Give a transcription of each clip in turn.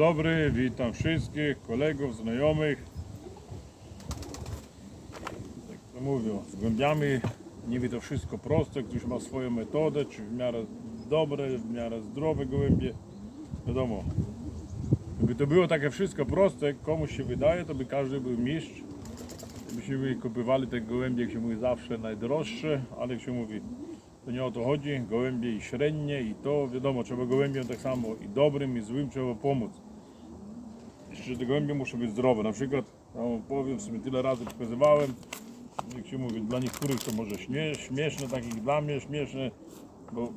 dobry, witam wszystkich kolegów, znajomych. Jak to mówią, z głębiami niby to wszystko proste, ktoś ma swoją metodę, czy w miarę dobre, w miarę zdrowe gołębie. Wiadomo, gdyby to było takie wszystko proste, komuś się wydaje, to by każdy był mistrz. Byśmy kupywali te gołębie, jak się mówi, zawsze najdroższe, ale jak się mówi, to nie o to chodzi. Gołębie i średnie i to, wiadomo, trzeba gołębiom tak samo i dobrym i złym trzeba pomóc. Jeszcze te gołębie muszą być zdrowe. Na przykład, wam powiem, w sumie tyle razy pokazywałem, jak się mówi, dla niektórych to może śmie śmieszne, takich dla mnie śmieszne, bo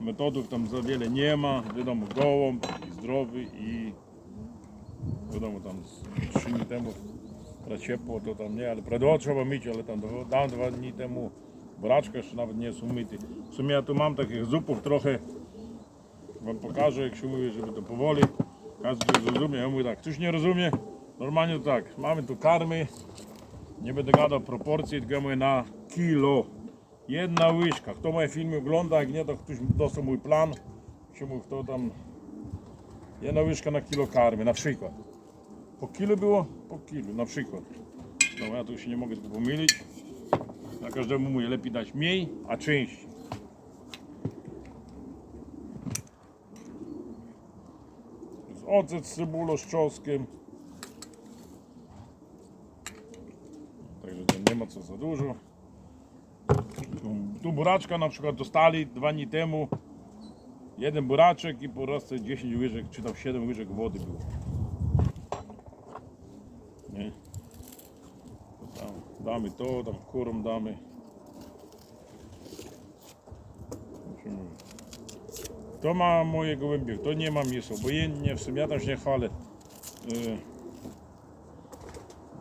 metodów tam za wiele nie ma. Wiadomo, gołąb i zdrowy i wiadomo, tam z trzy dni temu pra ciepło, to tam nie, ale pradło trzeba myć, ale tam dam dwa dni temu buraczka jeszcze nawet nie są myte. W sumie ja tu mam takich zupów trochę, wam pokażę, jak się mówi, żeby to powoli każdy zrozumie. Ja mówię tak, ktoś nie rozumie, normalnie to tak, mamy tu karmy, nie będę gadał proporcji, tylko ja mówię na kilo. Jedna łyżka. Kto moje filmy ogląda, jak nie, to ktoś dostał mój plan. Się mówi, kto tam... Jedna łyżka na kilo karmy, na przykład. Po kilo było? Po kilo, na przykład. No ja tu się nie mogę pomylić. Na każdemu mówię, lepiej dać mniej, a częściej. Ocet z cebulą, z czosnkiem. Także to nie ma co za dużo. Tu, buraczka na przykład dostali dwa dni temu. Jeden buraczek i po raz 10 łyżek, czy tam 7 łyżek wody było. Nie? Tam, damy to, tam kurom damy. To ma moje gołębie, to nie mam jest obojętnie, w sumie ja się nie chwalę. Yy.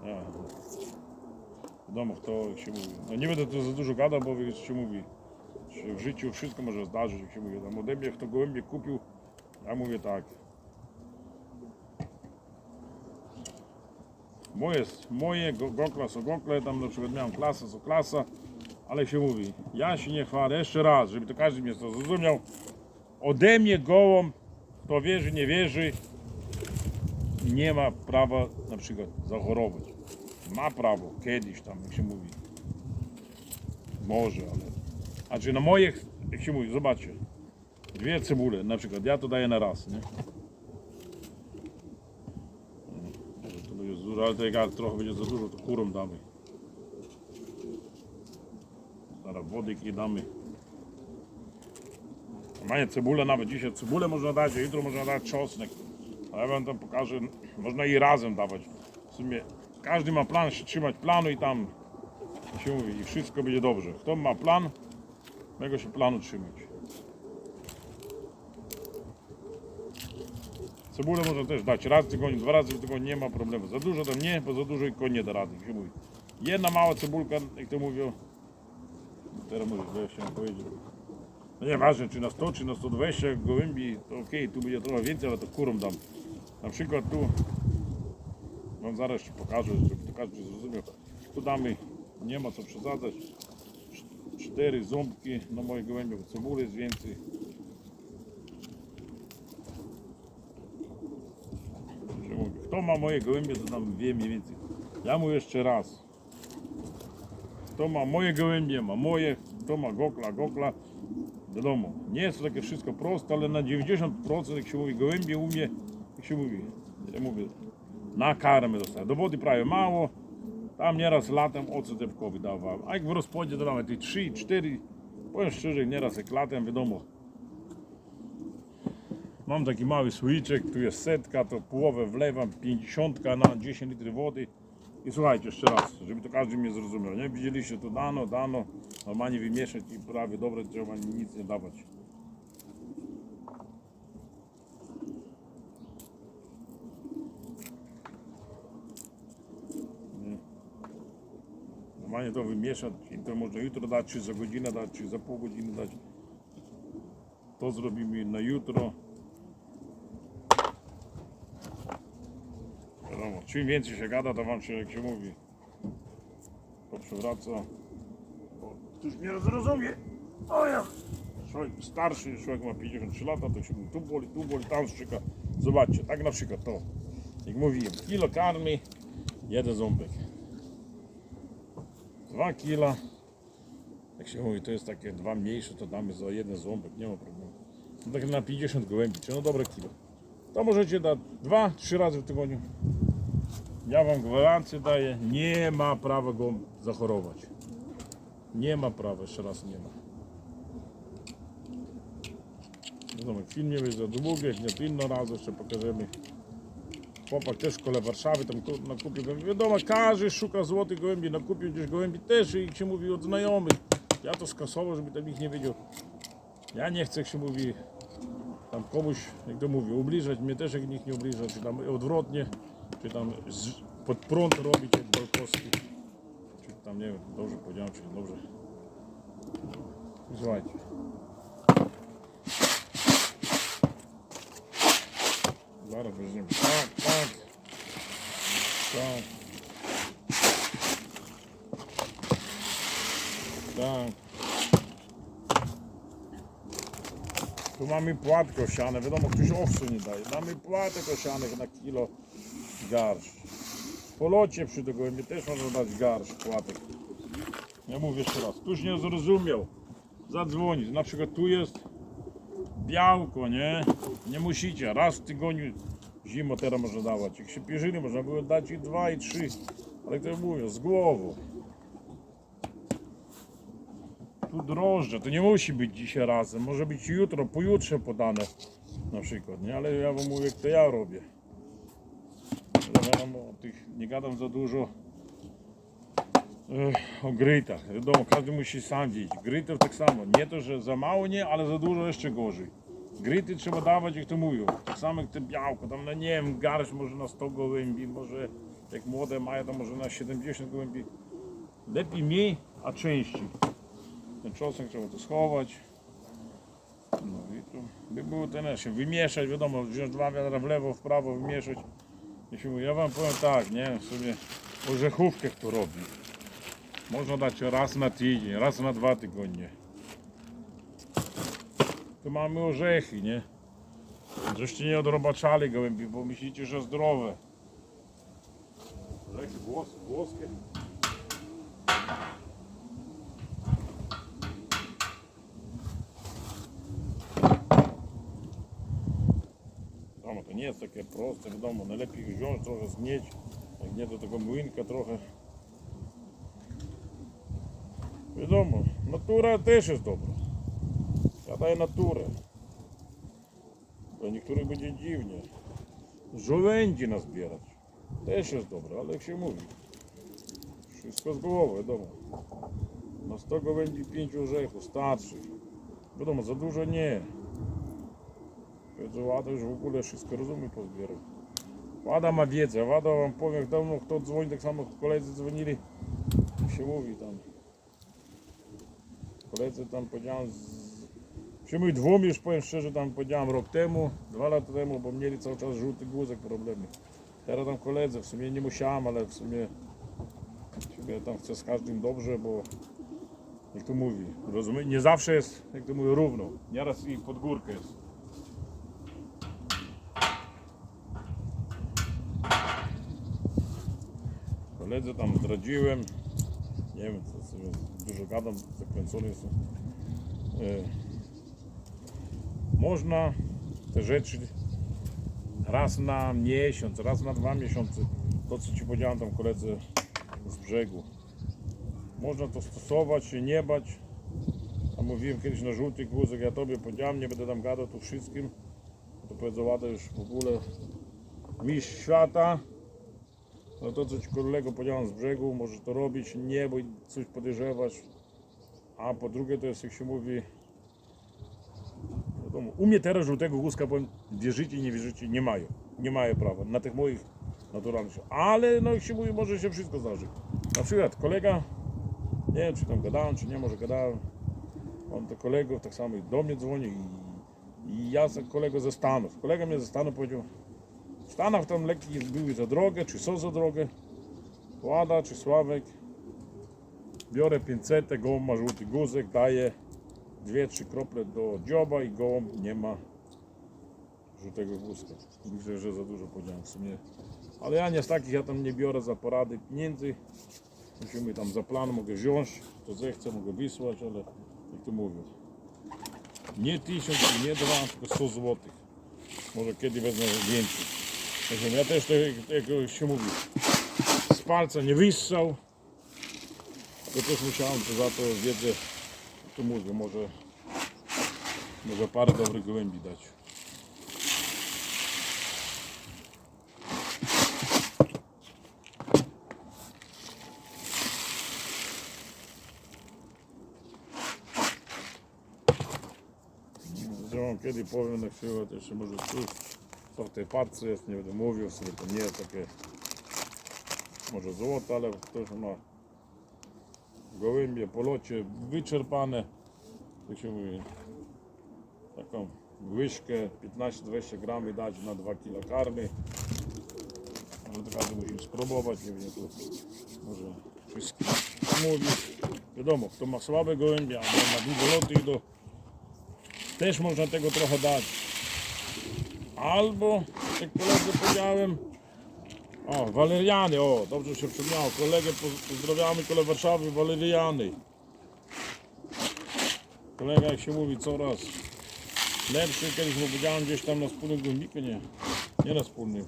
Ja. Wiadomo kto się mówi. No nie będę tu za dużo gadał, bo jak się mówi, w życiu wszystko może zdarzyć, jak się mówi. Tam ode mnie kto gołębie kupił, ja mówię tak. Moje, moje go- gokla są gokle, tam na przykład miałem klasę, są klasa, ale się mówi, ja się nie chwalę, jeszcze raz, żeby to każdy mnie to zrozumiał. Ode mnie gołąb, kto wierzy, nie wierzy, nie ma prawa na przykład zachorować. Ma prawo, kiedyś tam, jak się mówi. Może, ale... A czy na moich, jak się mówi, zobaczcie, dwie cebule, na przykład, ja to daję na raz, nie? To będzie za dużo, ale to jak trochę będzie za dużo, to kurom damy. Zaraz wodyki damy. Normalnie cebulę nawet dzisiaj cebulę można dać, a jutro można dać czosnek. A ja wam tam pokażę, można i razem dawać. W sumie każdy ma plan, się trzymać planu i tam się mówi i wszystko będzie dobrze. Kto ma plan, tego się planu trzymać. Cebulę można też dać raz w tygodniu, dwa razy w tygodniu, nie ma problemu. Za dużo tam nie, bo za dużo i koń nie da rady. Jedna mała cebulka, jak to mówią, teraz mówię, co ja chciałem powiedzieć. No nieważne, czy na 100, czy na 120 gołębi, to okej, tu będzie trochę więcej, ale to kurom dam. Na przykład tu, wam zaraz ci pokażę, żeby to każdy zrozumiał. Tu damy, nie ma co przesadzać, cz- cztery ząbki na moje gołębie, bo cebuli jest więcej. Kto ma moje gołębie, to tam wie mniej więcej. Ja mu jeszcze raz. Kto ma moje gołębie, ma moje, kto ma gokla, gokla. Wiadomo, nie jest to takie wszystko proste, ale na 90% jak się mówi gołębie u mnie, jak się mówi, ja mówię, na karmę dostaję. Do wody prawie mało, tam nieraz latem ocet dewkowy dawałem. A jak w rozpodzie to nawet i 3, 4, powiem szczerze, nieraz jak latem, wiadomo. Mam taki mały słoiczek, tu jest setka, to połowę wlewam, 50 na 10 litrów wody. I słuchajcie jeszcze raz, żeby to każdy mnie zrozumiał, nie? Widzieliście to dano, dano, normalnie wymieszać i prawie dobre, trzeba nic nie dawać. Nie. Normalnie to wymieszać i to można jutro dać, czy za godzinę dać, czy za pół godziny dać. To zrobimy na jutro. Wiadomo, czym więcej się gada, to wam się, jak się mówi, to przywraca. Bo ktoś mnie zrozumie. O ja. Człowiek starszy, człowiek ma 53 lata, to się mówi, tu boli, tu boli, tam szczyka. Zobaczcie, tak na przykład to. Jak mówiłem, kilo karmy, jeden ząbek. Dwa kila. Jak się mówi, to jest takie dwa mniejsze, to damy za jeden ząbek, nie ma problemu. No tak na 50 gołębi, czyli no dobre kilo. To możecie dać dwa, trzy razy w tygodniu. Ja wam gwarancję daję, nie ma prawa go zachorować. Nie ma prawa, jeszcze raz nie ma. Wiadomo, film nie będzie za długi, nie to inno raz jeszcze pokażemy. Chłopak też w szkole Warszawy tam ku- nakupił. Wiadomo, każdy szuka złotych gołębi, nakupił gdzieś gołębi też i się mówi od znajomych. Ja to skasował, żeby tam ich nie wiedział. Ja nie chcę, jak się mówi, tam komuś, jak to mówię, ubliżać, mnie też jak nikt nie ubliża, czy tam odwrotnie, czy tam z, pod prąd robić jak Balkowski, czy tam, nie wiem, dobrze powiedziałem, czy dobrze. Słuchajcie. Zaraz weźmiemy. Tak, tak. Tak. Tak. Tu mamy płatkę owsiane, wiadomo, ktoś owsu nie daje. Mamy płatek owsianych na kilo garść. W polocie przy gołębie też można dać garść płatek. Ja mówię jeszcze raz, ktoś nie zrozumiał, zadzwonić. Na przykład tu jest białko, nie? Nie musicie, raz w tygodniu zimą teraz można dawać. Jak się pierzyli, można było dać i dwa, i trzy. Ale jak to mówię, z głową. Tu drożdże, to nie musi być dzisiaj razem, może być jutro, pojutrze podane na przykład, nie? Ale ja wam mówię, jak to ja robię. Ja wiadomo, o tych nie gadam za dużo o grytach. Wiadomo, każdy musi sam wiedzieć. Grytów tak samo. Nie to, że za mało nie, ale za dużo jeszcze gorzej. Gryty trzeba dawać, jak to mówią. Tak samo jak te białko, tam na nie wiem, garść może na 100 gołębi, może jak młode mają, to może na 70 gołębi. Lepiej mniej, a częściej. Ten czosnek trzeba to schować. No i to by było ten się wymieszać, wiadomo, wziąć dwa wiadra w lewo, w prawo, wymieszać. Jeśli ja wam powiem tak, nie, sobie orzechówkę kto robi. Można dać raz na tydzień, raz na dwa tygodnie. Tu mamy orzechy, nie? Żeście nie odrobaczali gołębi, bo myślicie, że zdrowe. Orzechy włos, włoskie. Wiadomo, to nie jest takie proste, wiadomo, najlepiej wziąć, trochę zgnieć, jak nie to tego młynka trochę. Wiadomo, natura też jest dobra. Ja daję naturę. Dla niektórych będzie dziwnie. Żołędzi nazbierać. Też jest dobre, ale jak się mówi. Wszystko z głowy, wiadomo. Na 100 gołębi 5 orzechów starczy. Wiadomo, za dużo nie. Że Łada już w ogóle wszystko rozumie pozbierał. Łada ma wiedzę, Łada wam powiem, jak dawno kto dzwoni, tak samo koledzy dzwonili. Się mówi tam. Koledzy tam powiedziałem z... Się mówi dwóm już powiem szczerze, tam powiedziałem rok temu, dwa lata temu, bo mieli cały czas żółty guzek problemy. Teraz tam koledzy, w sumie nie musiałem, ale w sumie, w sumie tam chcę z każdym dobrze, bo jak to mówi, rozumie, nie zawsze jest, jak to mówi, równo. Nieraz i pod górkę jest. Koledze tam zdradziłem. Nie wiem, co sobie dużo gadam, zakręcony jestem. E, można te rzeczy raz na miesiąc, raz na dwa miesiące, to co Ci powiedziałem tam koledze z brzegu. Można to stosować, się nie bać. A mówiłem kiedyś na żółty guzek, ja Tobie powiedziałem, nie będę tam gadał tu wszystkim. To powiedzą, Łada już w ogóle mistrz świata. No to co ci kolego powiedziałem z brzegu, możesz to robić, nie bój coś podejrzewać. A po drugie to jest jak się mówi. Wiadomo, u mnie teraz żółtego guzka powiem, wierzycie, nie wierzycie, nie mają. Nie mają prawa na tych moich naturalnych. Ale no jak się mówi, może się wszystko zdarzy. Na przykład kolega, nie wiem czy tam gadałem, czy nie, może gadałem. On do kolegów tak samo do mnie dzwoni i, i ja kolego ze Stanów. Kolega mnie ze Stanów powiedział, w Stanach tam leki były za drogie, czy są za drogie. Łada czy Sławek. Biorę 500, gołąb ma żółty guzek, daję 2-3 krople do dzioba i gołąb nie ma żółtego wózka. Myślę, że za dużo powiedziałem w sumie. Ale ja nie z takich, ja tam nie biorę za porady pieniędzy. Musimy tam za plan mogę wziąć, to zechcę, mogę wysłać, ale jak to mówią. Nie tysiąc, nie dwa, tylko 100 złotych. Może kiedy wezmę więcej. Także ja też, tak, jak się mówi, z palca nie wyssał. To też musiałem to za to wiedzę, tu mówię, może, może parę dobrych gołębi dać. Kiedy powiem na chwilę, to jeszcze może tu, co w tej parce jest, nie będę mówił, sobie to nie jest takie może złoto, ale ktoś ma gołębie po locie wyczerpane, jak się mówi, taką łyżkę 15-20 gram dać na 2 kg karmy. Ale to każdy musi spróbować, nie wiem, to może wszystkim mówi. Wiadomo, kto ma słabe gołębie, albo ma długo loty, to też można tego trochę dać. Albo, jak koledze powiedziałem, o, waleriany, o, dobrze się przypomniało, kolegę poz- pozdrawiamy, kole Warszawy, waleriany. Kolega, jak się mówi, coraz lepszy, kiedyś mu powiedziałem gdzieś tam na wspólnym głębiku, nie, nie na wspólnym.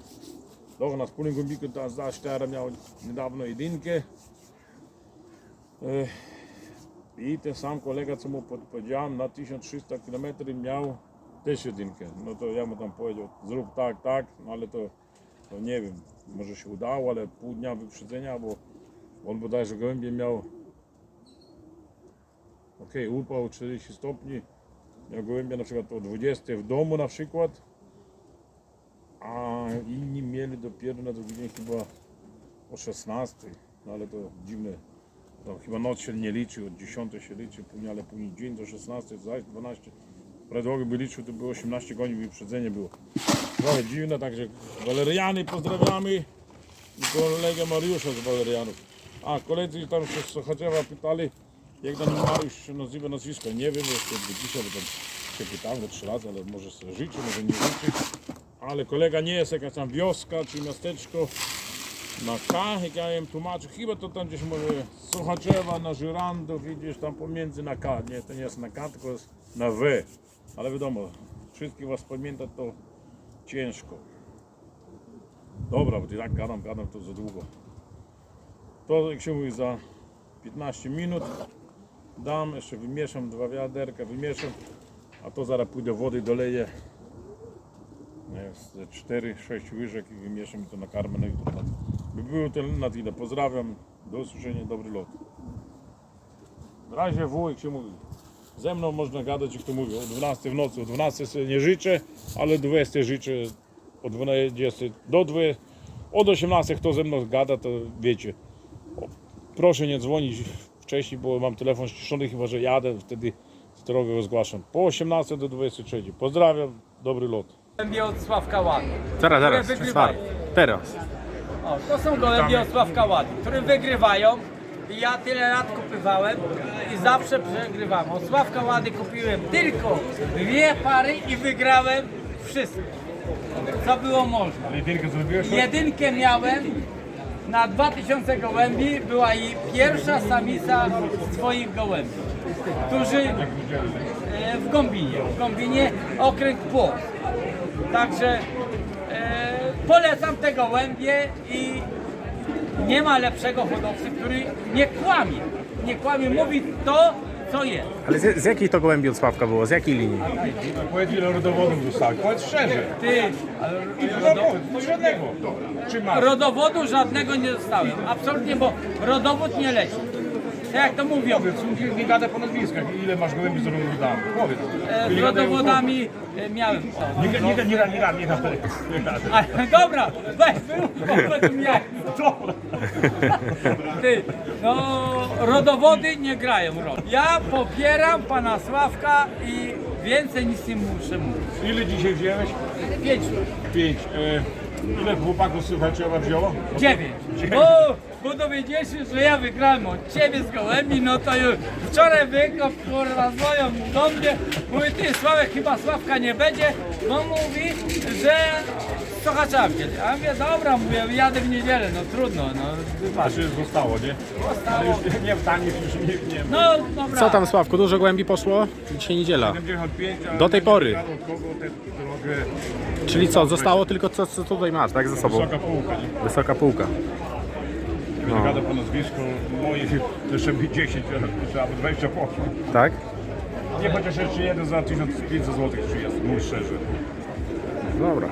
Dobra, na wspólnym głębiku ta Zasztara miał niedawno jedynkę. I ten sam kolega, co mu podpowiedziałem, na 1300 km miał też jedynkę. No to ja mu tam powiedział, zrób tak, tak, no ale to, to nie wiem, może się udało, ale pół dnia wyprzedzenia, bo on bodajże gołębie miał ok, upał 40 stopni, miał gołębie na przykład o 20 w domu na przykład, a inni mieli dopiero na drugi dzień chyba o 16, no ale to dziwne. Tam chyba noc się nie liczy, od 10 się liczy, później, ale później dzień do 16, zaś 12. Predłogi by liczył, to było 18 godzin wyprzedzenie było. Trochę dziwne, także Waleriany pozdrawiamy i kolegę Mariusza z Walerianów. A koledzy tam z Sochaczewa pytali, jak ten Mariusz się nazywa nazwisko. Nie wiem, jeszcze do dzisiaj, bo tam się pytałem do trzy razy, ale może sobie życzy, może nie życzy. Ale kolega nie jest jakaś tam wioska czy miasteczko na K, jak ja im tłumaczę, chyba to tam gdzieś może Sochaczewa na Żyrandów i gdzieś tam pomiędzy na K. Nie, to nie jest na K, tylko jest na W. Ale wiadomo, wszystkich was pamiętać to ciężko. Dobra, bo tak gadam, gadam to za długo. To jak się mówi za 15 minut dam, jeszcze wymieszam dwa wiaderka, wymieszam, a to zaraz pójdę wody doleję. Nie, z 4-6 łyżek i wymieszam i to na karmę na jutro. By było to na tyle. Pozdrawiam, do usłyszenia, dobry lot. W razie W, jak się mówi. Ze mną można gadać, jak to mówię, o 12 w nocy. O 12 sobie nie życzę, ale o 20 życzę od 20 do 20. Od 18 kto ze mną gada, to wiecie. O, proszę nie dzwonić wcześniej, bo mam telefon ściszony, chyba że jadę, wtedy z drogi go zgłaszam. Po 18 do 23. Pozdrawiam, dobry lot. Gołębie od Sławka. Zaraz, zaraz, które wygrywają. Teraz. O, to są gołębie od Sławka Łady, które wygrywają. Ja tyle lat kupywałem zawsze przegrywam. Od Sławka Łady kupiłem tylko dwie pary i wygrałem wszystko, co było można. Jedynkę zrobiłeś? Jedynkę miałem na 2000 gołębi, była i pierwsza samica z twoich gołębi, którzy e, w Gąbinie, w Gąbinie okręg Płock. Także e, polecam te gołębie i nie ma lepszego hodowcy, który nie kłamie. Nie kłamie, mówi to, co jest. Ale z, z jakiej to gołębi od Sławka było? Z jakiej linii? Powiedz ile rodowodów dostałeś, powiedz szczerze. Ty, No powiedz, żadnego. Czy masz? rodowodu żadnego nie dostałem. Absolutnie, bo rodowód nie leci. E, jak to mówią? Nie gadaj po nazwiskach. Ile masz gołębi z rodowodami? Powiedz. E, rodowodami e, miałem to. Nie, nie, nie, nie, nie, nie, nie, nie, nie, dobra, weź miałem. Dobra. Ty, no rodowody nie grają rok. Ja popieram pana Sławka i więcej nic nie muszę mówić. Ile dzisiaj wziąłeś? Pięć, Pięć. E, ile chłopaków słuchaczy ona wzięło? dziewięć. Bo bo dowiedzieli się, że ja wygrałem od ciebie z gołębi, no to już wczoraj wykop, kurwa, z moją gąbie. Mówi, ty Sławek, chyba Sławka nie będzie, bo mówi, że Sochacza wzięli. A ja mówię, dobra, mówię, jadę w niedzielę, no trudno, no. Znaczy zostało, nie? Ale już nie, nie w tani, już nie, nie. No, dobra. Co tam Sławku, dużo gołębi poszło? Dzisiaj niedziela. 75, a Do tej pory. Od kogo tę drogę Czyli co, zostało tylko co, co tutaj masz, tak, ze sobą? wysoka półka, nie? Wysoka półka. No. Gada po nazwisku moich, jeszcze mi 10, albo 20 poszło. Tak? Nie, chociaż jeszcze jeden za 1500 zł czy jest, mój szczerze. Dobra.